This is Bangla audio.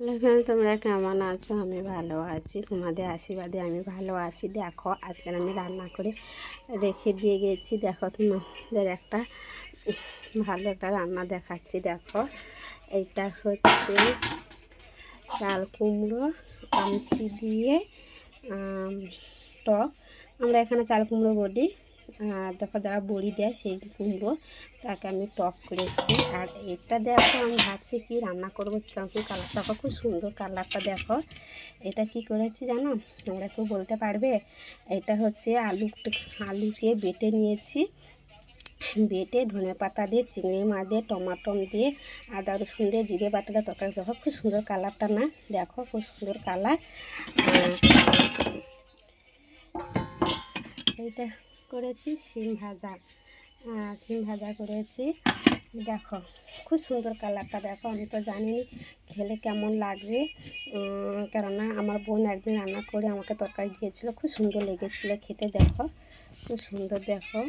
হ্যালো তোমরা কেমন আছো? আমি ভালো আছি। তোমাদের আশীর্বাদে আমি ভালো আছি। দেখো, আজকে আমি রান্না করে রেখে দিয়ে গেছি। দেখো, তোমাদের একটা ভালো একটা রান্না দেখাচ্ছি। দেখো, এইটা হচ্ছে চাল কুমড়ো, আমসি দিয়ে টক। আমরা এখানে চাল কুমড়ো বলি। দেখো যারা বড়ি দেয় সেই কুমড়ো তাকে আমি টপ করেছি। আর এটা দেখো, আমি ভাবছি কি রান্না করব, কারণ কি কালারটা খুব সুন্দর কালারটা দেখো। এটা কি করেছি জানো? তোমরা কেউ বলতে পারবে? এটা হচ্ছে আলু, আলুকে বেটে নিয়েছি। বেটে ধনে পাতা দিয়ে, চিংড়ি মাছ দিয়ে, টমাটম দিয়ে, আদা রসুন দিয়ে, জিরে বাটাটা তরকারি দেখো, খুব সুন্দর কালারটা না? দেখো, খুব সুন্দর কালার। এইটা করেছি শিম ভাজা। শিম ভাজা করেছি। দেখো, খুব সুন্দর কালারটা দেখো, আমি তো জানিনি খেলে কেমন লাগবে। কেননা আমার বোন একদিন রান্না করে আমাকে তরকারি দিয়েছিলো, খুব সুন্দর লেগেছিলো খেতে, দেখো। খুব সুন্দর, দেখো।